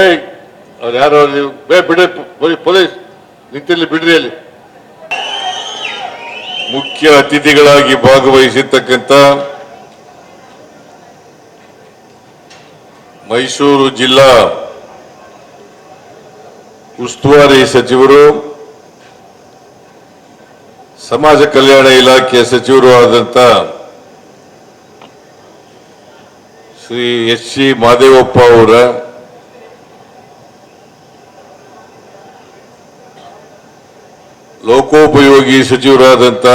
ಏಯ್, ಅವ್ರು ಯಾರು ನೀವು ಬೇ ಬಿಡಿ ಪೊಲೀಸ್ ನಿಂತಿಲ್ಲಿ ಬಿಡ್ರಿ ಅಲ್ಲಿ. ಮುಖ್ಯ ಅತಿಥಿಗಳಾಗಿ ಭಾಗವಹಿಸಿರ್ತಕ್ಕಂಥ ಮೈಸೂರು ಜಿಲ್ಲಾ ಉಸ್ತುವಾರಿ ಸಚಿವರು, ಸಮಾಜ ಕಲ್ಯಾಣ ಇಲಾಖೆಯ ಸಚಿವರು ಆದಂತ ಶ್ರೀ ಎಸ್ ಸಿ ಮಾದೇವಪ್ಪ ಅವರ ಲೋಕೋಪಯೋಗಿ ಸಚಿವರಾದಂಥ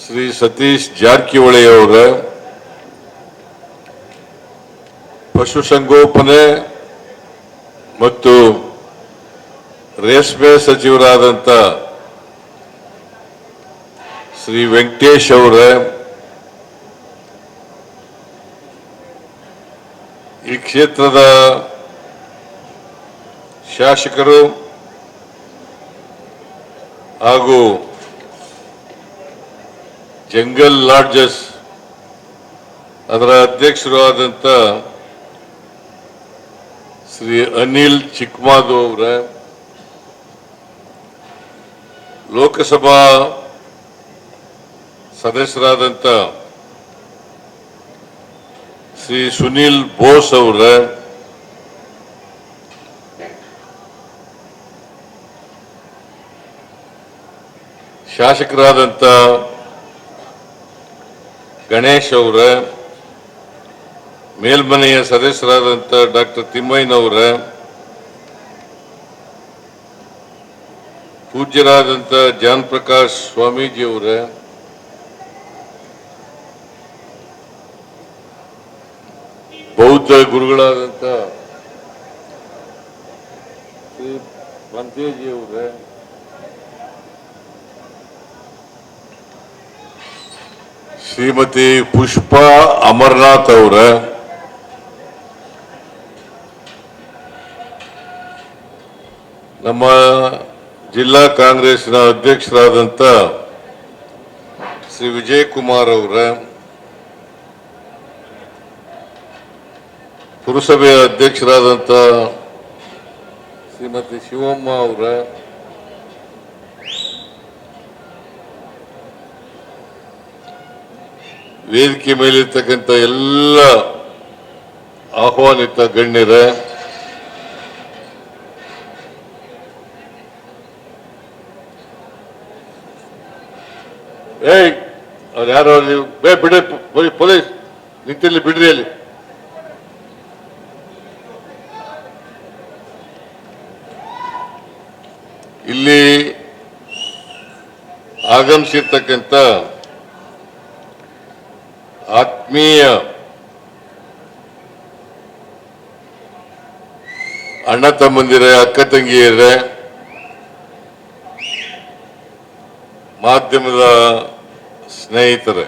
ಶ್ರೀ ಸತೀಶ್ ಜಾರಕಿಹೊಳಿ ಅವರ ಪಶುಸಂಗೋಪನೆ ಮತ್ತು ರೇಷ್ಮೆ ಸಚಿವರಾದಂಥ ಶ್ರೀ ವೆಂಕಟೇಶ್ ಅವರ ಈ ಕ್ಷೇತ್ರದ ಶಾಸಕರು ಹಾಗೂ ಜಂಗಲ್ ಲಾಡ್ಜಸ್ ಅದರ ಅಧ್ಯಕ್ಷರು ಶ್ರೀ ಅನಿಲ್ ಚಿಕ್ಮಾದು ಅವರ, ಲೋಕಸಭಾ ಸದಸ್ಯರಾದಂಥ ಶ್ರೀ ಸುನೀಲ್ ಬೋಸ್ ಅವರ ಶಾಸಕರಾದಂಥ ಗಣೇಶ್ ಅವರ, ಮೇಲ್ಮನೆಯ ಸದಸ್ಯರಾದಂಥ ಡಾಕ್ಟರ್ ತಿಮ್ಮಯ್ಯನವರ ಪೂಜ್ಯರಾದಂಥ ಜಾನ್ ಪ್ರಕಾಶ್ ಸ್ವಾಮೀಜಿಯವರ ಬೌದ್ಧ ಗುರುಗಳಾದಂಥ ಶ್ರೀ ಬಂತೇಜಿಯವರ ಶ್ರೀಮತಿ ಪುಷ್ಪಾ ಅಮರನಾಥ್ ಅವರ. ನಮ್ಮ ಜಿಲ್ಲಾ ಕಾಂಗ್ರೆಸ್ನ ಅಧ್ಯಕ್ಷರಾದಂಥ ಶ್ರೀ ವಿಜಯ್ ಕುಮಾರ್ ಅವರ. ಪುರಸಭೆಯ ಅಧ್ಯಕ್ಷರಾದಂಥ ಶ್ರೀಮತಿ ಶಿವಮ್ಮ ಅವರ. ವೇದಿಕೆ ಮೇಲಿರ್ತಕ್ಕಂಥ ಎಲ್ಲ ಆಹ್ವಾನಿತ ಗಣ್ಯರೇ, ಏಯ್, ಅವ್ರು ಯಾರು ನೀವು? ಬೇ ಬಿಡ್ರಿ ಬರೀ ಪೊಲೀಸ್ ನಿಂತಿಲ್ಲಿ ಬಿಡ್ರಿ ಅಲ್ಲಿ. ಇಲ್ಲಿ ಆಗಮಿಸಿರ್ತಕ್ಕಂಥ ಆತ್ಮೀಯ ಅಣ್ಣ ತಮ್ಮಂದಿರೇ ಅಕ್ಕ ತಂಗಿಯರೇ ಮಾಧ್ಯಮದ ಸ್ನೇಹಿತರೆ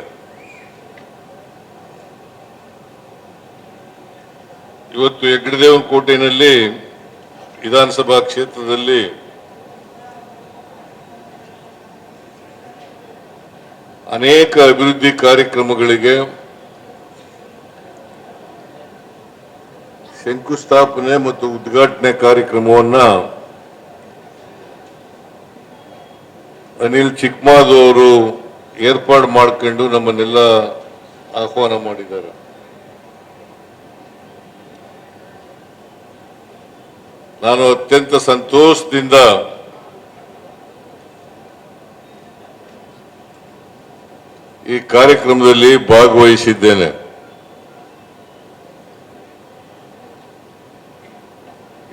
ಇವತ್ತು ಹೆಗ್ಗಡದೇವನ ಕೋಟೆಯಲ್ಲಿ ವಿಧಾನಸಭಾ ಕ್ಷೇತ್ರದಲ್ಲಿ ಅನೇಕ ಅಭಿವೃದ್ಧಿ ಕಾರ್ಯಕ್ರಮಗಳಿಗೆ ಶಂಕುಸ್ಥಾಪನೆ ಮತ್ತು ಉದ್ಘಾಟನೆ ಕಾರ್ಯಕ್ರಮವನ್ನ ಅನಿಲ್ ಚಿಕ್ಮಾದ್ ಅವರು ಏರ್ಪಾಡು ಮಾಡ್ಕೊಂಡು ನಮ್ಮನ್ನೆಲ್ಲ ಆಹ್ವಾನ ಮಾಡಿದ್ದಾರೆ. ನಾನು ಅತ್ಯಂತ ಸಂತೋಷದಿಂದ ಈ ಕಾರ್ಯಕ್ರಮದಲ್ಲಿ ಭಾಗವಹಿಸಿದ್ದೇನೆ.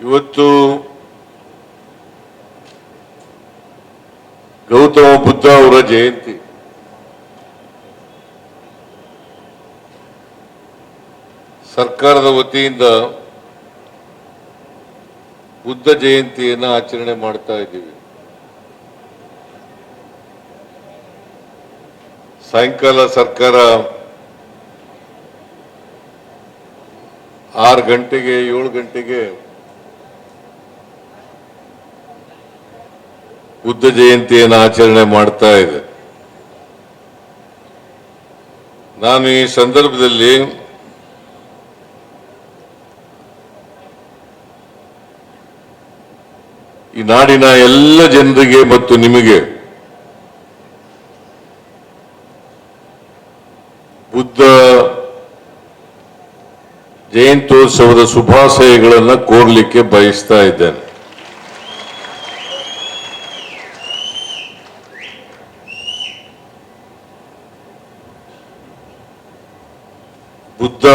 ಇವತ್ತು ಗೌತಮ ಬುದ್ಧ ಅವರ ಜಯಂತಿ. ಸರ್ಕಾರದ ವತಿಯಿಂದ ಬುದ್ಧ ಜಯಂತಿಯನ್ನು ಆಚರಣೆ ಮಾಡ್ತಾ ಇದ್ದೀವಿ. ಸಾಯಂಕಾಲ ಸರ್ಕಾರ ಆರು ಗಂಟೆಗೆ, ಏಳು ಗಂಟೆಗೆ ಬುದ್ಧ ಜಯಂತಿಯನ್ನು ಆಚರಣೆ ಮಾಡ್ತಾ ಇದೆ. ನಾನು ಈ ಸಂದರ್ಭದಲ್ಲಿ ಈ ನಾಡಿನ ಎಲ್ಲ ಜನರಿಗೆ ಮತ್ತು ನಿಮಗೆ ಬುದ್ಧ ಜಯಂತ್ಯೋತ್ಸವದ ಶುಭಾಶಯಗಳನ್ನು ಕೋರ್ಲಿಕ್ಕೆ ಬಯಸ್ತಾ ಇದ್ದೇನೆ. ಬುದ್ಧ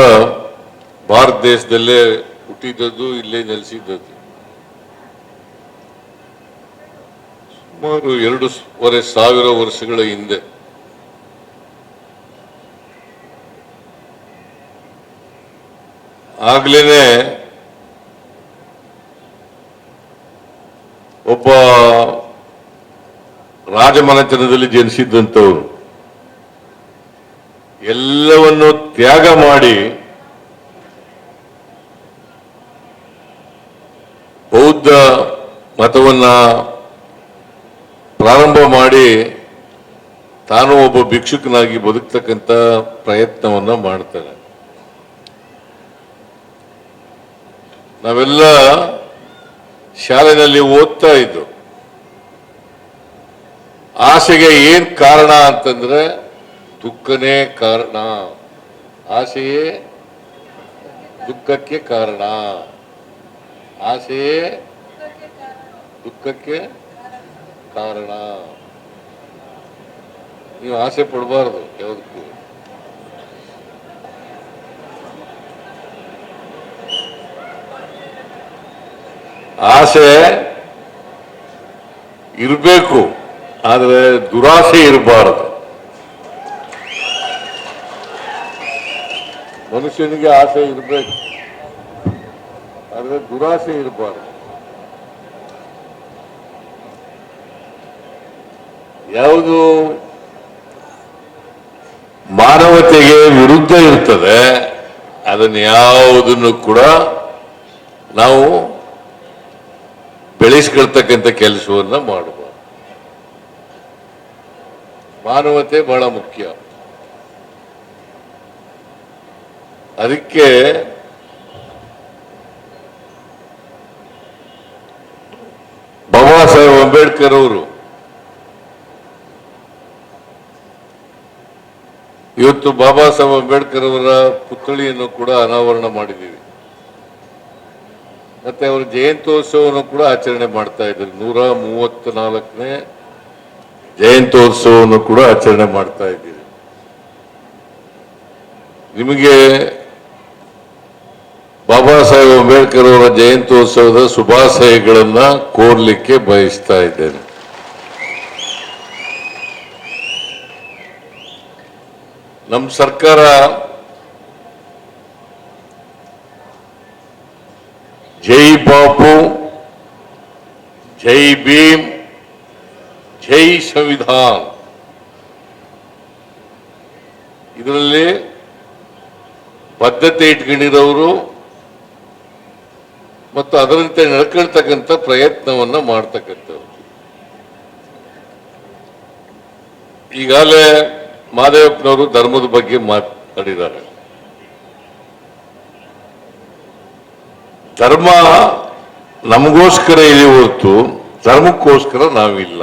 ಭಾರತ ದೇಶದಲ್ಲೇ ಹುಟ್ಟಿದದ್ದು ಇಲ್ಲೇ ನೆಲೆಸಿದ್ದದ್ದು. ಸುಮಾರು ಎರಡೂವರೆ ಸಾವಿರ ವರ್ಷಗಳ ಹಿಂದೆ. ಆಗ್ಲೇನೆ ಒಬ್ಬ ರಾಜಮನೆತನದಲ್ಲಿ ಜನಿಸಿದ್ದಂಥವ್ರು, ಎಲ್ಲವನ್ನು ತ್ಯಾಗ ಮಾಡಿ ಬೌದ್ಧ ಮತವನ್ನ ಪ್ರಾರಂಭ ಮಾಡಿ ತಾನು ಒಬ್ಬ ಭಿಕ್ಷುಕನಾಗಿ ಬದುಕ್ತಕ್ಕಂಥ ಪ್ರಯತ್ನವನ್ನ ಮಾಡ್ತಾನೆ ನಾವೆಲ್ಲ ಶಾಲೆಯಲ್ಲಿ ಓದ್ತಾ ಇದ್ದು, ಆಸೆಗೆ ಏನು ಕಾರಣ ಅಂತಂದ್ರೆ ದುಃಖನೇ ಕಾರಣ. ಆಸೆಯೇ ದುಃಖಕ್ಕೆ ಕಾರಣ. ಆಸೆಯೇ ದುಃಖಕ್ಕೆ ಕಾರಣ. ನೀವು ಆಸೆ ಪಡಬಾರದು ಯಾವುದಕ್ಕೂ. ಆಸೆ ಇರಬೇಕು, ಆದರೆ ದುರಾಸೆ ಇರಬಾರದು. ಮನುಷ್ಯನಿಗೆ ಆಸೆ ಇರಬೇಕು, ಆದರೆ ದುರಾಸೆ ಇರಬಾರದು. ಯಾವುದು ಮಾನವತೆಗೆ ವಿರುದ್ಧ ಇರ್ತದೆ, ಅದನ್ನು ಯಾವುದನ್ನು ಕೂಡ ನಾವು ಬೆಳೆಸ್ಕೊಳ್ತಕ್ಕಂಥ ಕೆಲಸವನ್ನ ಮಾಡಬಾರ್ದು ಮಾನವತೆ ಬಹಳ ಮುಖ್ಯ. ಅದಕ್ಕೆ ಬಾಬಾ ಸಾಹೇಬ್ ಅಂಬೇಡ್ಕರ್ ಅವರು ಇವತ್ತು ಬಾಬಾ ಸಾಹೇಬ್ ಅಂಬೇಡ್ಕರ್ ಅವರ ಪುತ್ಥಳಿಯನ್ನು ಕೂಡ ಅನಾವರಣ ಮಾಡಿದ್ದೀವಿ. ಮತ್ತೆ ಅವರು ಜಯಂತ್ಯೋತ್ಸವವನ್ನು ಕೂಡ ಆಚರಣೆ ಮಾಡ್ತಾ ಇದ್ದಾರೆ ನೂರ ಮೂವತ್ತ್ ನಾಲ್ಕನೇ ಜಯಂತ್ಯೋತ್ಸವವನ್ನು ಕೂಡ ಆಚರಣೆ ಮಾಡ್ತಾ ಇದ್ದೀರಿ ನಿಮಗೆ ಬಾಬಾ ಸಾಹೇಬ್ ಅಂಬೇಡ್ಕರ್ ಅವರ ಜಯಂತ್ಯೋತ್ಸವದ ಶುಭಾಶಯಗಳನ್ನ ಕೋರ್ಲಿಕ್ಕೆ ಬಯಸ್ತಾ ಇದ್ದೇನೆ. ನಮ್ಮ ಸರ್ಕಾರ ಜೈ ಬಾಪು, ಜೈ ಭೀಮ್, ಜೈ ಸಂವಿಧಾನ್. ಇದರಲ್ಲಿ ಬದ್ಧತೆ ಇಟ್ಕೊಂಡಿರೋರು ಮತ್ತು ಅದರಂತೆ ನಡ್ಕೊಳ್ತಕ್ಕಂಥ ಪ್ರಯತ್ನವನ್ನ ಮಾಡ್ತಕ್ಕಂಥವ್ರು. ಈಗಾಗಲೇ ಮಾದೇವಪ್ಪನವರು ಧರ್ಮದ ಬಗ್ಗೆ ಮಾತಾಡಿದ್ದಾರೆ ಧರ್ಮ ನಮಗೋಸ್ಕರ ಇದೆ ಹೊರತು ಧರ್ಮಕ್ಕೋಸ್ಕರ ನಾವಿಲ್ಲ.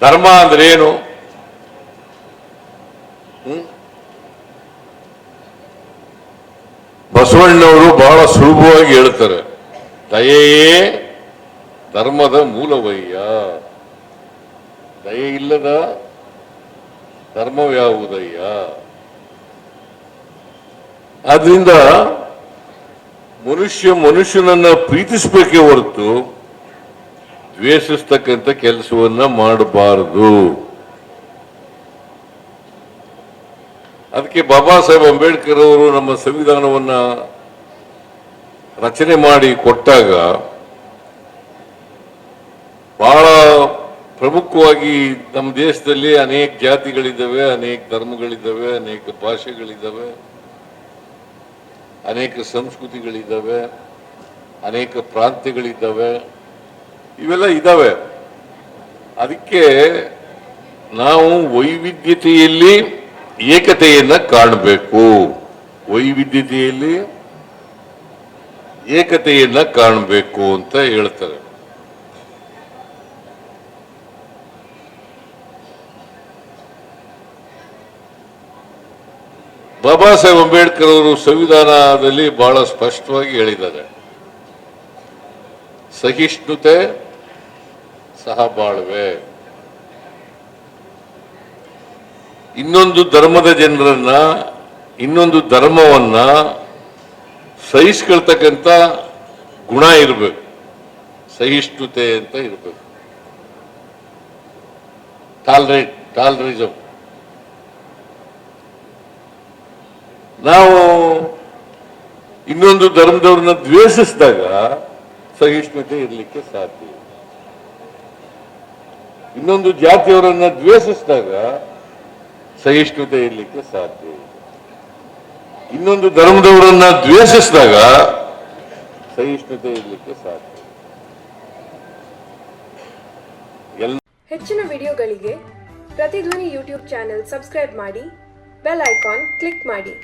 ಧರ್ಮ ಅಂದ್ರೆ ಏನು? ಬಸವಣ್ಣವರು ಬಹಳ ಸುಲಭವಾಗಿ ಹೇಳ್ತಾರೆ, ದಯೆಯೇ ಧರ್ಮದ ಮೂಲವಯ್ಯ. ದಯೆ ಇಲ್ಲದ ಧರ್ಮವ್ಯಾವುದಯ್ಯ? ಆದ್ರಿಂದ ಮನುಷ್ಯ ಮನುಷ್ಯನನ್ನ ಪ್ರೀತಿಸಬೇಕೇ ಹೊರತು ದ್ವೇಷಿಸ್ತಕ್ಕಂಥ ಕೆಲಸವನ್ನ ಮಾಡಬಾರದು. ಅದಕ್ಕೆ ಬಾಬಾ ಸಾಹೇಬ್ ಅಂಬೇಡ್ಕರ್ ಅವರು ನಮ್ಮ ಸಂವಿಧಾನವನ್ನ ರಚನೆ ಮಾಡಿ ಕೊಟ್ಟಾಗ ಬಹಳ ಪ್ರಮುಖವಾಗಿ ನಮ್ಮ ದೇಶದಲ್ಲಿ ಅನೇಕ ಜಾತಿಗಳಿದ್ದಾವೆ, ಅನೇಕ ಧರ್ಮಗಳಿದ್ದಾವೆ, ಅನೇಕ ಭಾಷೆಗಳಿದ್ದಾವೆ. ಅನೇಕ ಸಂಸ್ಕೃತಿಗಳಿದ್ದಾವೆ, ಅನೇಕ ಪ್ರಾಂತ್ಯಗಳಿದ್ದಾವೆ, ಇವೆಲ್ಲ ಇದ್ದಾವೆ. ಅದಕ್ಕೆ ನಾವು ವೈವಿಧ್ಯತೆಯಲ್ಲಿ ಏಕತೆಯನ್ನ ಕಾಣಬೇಕು. ವೈವಿಧ್ಯತೆಯಲ್ಲಿ ಏಕತೆಯನ್ನ ಕಾಣಬೇಕು ಅಂತ ಹೇಳ್ತಾರೆ. ಬಾಬಾ ಸಾಹೇಬ್ ಅಂಬೇಡ್ಕರ್ ಅವರು ಸಂವಿಧಾನದಲ್ಲಿ ಬಹಳ ಸ್ಪಷ್ಟವಾಗಿ ಹೇಳಿದ್ದಾರೆ. ಸಹಿಷ್ಣುತೆ ಸಹ ಬಾಳ್ವೆ. ಇನ್ನೊಂದು ಧರ್ಮದ ಜನರನ್ನ, ಇನ್ನೊಂದು ಧರ್ಮವನ್ನ ಸಹಿಸ್ಕೊಳ್ತಕ್ಕಂಥ ಗುಣ ಇರಬೇಕು. ಸಹಿಷ್ಣುತೆ ಅಂತ ಇರಬೇಕು. ಟಾಲ್ರೇಟ್ ಟಾಲರಿಸಮ್ ನಾವು ಇನ್ನೊಂದು ಧರ್ಮದವ್ರನ್ನ ದ್ವೇಷಿಸಿದಾಗ ಸಹಿಷ್ಣುತೆ ಇರಲಿಕ್ಕೆ ಸಾಧ್ಯ ಇನ್ನೊಂದು ಜಾತಿಯವರನ್ನ ದ್ವೇಷಿಸಿದಾಗ ಸಹಿಷ್ಣುತೆ ಇರಲಿಕ್ಕೆ ಸಾಧ್ಯ ಇನ್ನೊಂದು ಧರ್ಮದವರನ್ನ ದ್ವೇಷಿಸಿದಾಗ ಸಹಿಷ್ಣುತೆ ಇರಲಿಕ್ಕೆ ಸಾಧ್ಯ ಹೆಚ್ಚಿನ ವಿಡಿಯೋಗಳಿಗೆ ಪ್ರತಿಧ್ವನಿ ಯೂಟ್ಯೂಬ್ ಚಾನೆಲ್ ಸಬ್ಸ್ಕ್ರೈಬ್ ಮಾಡಿ, ಬೆಲ್ ಐಕಾನ್ ಕ್ಲಿಕ್ ಮಾಡಿ.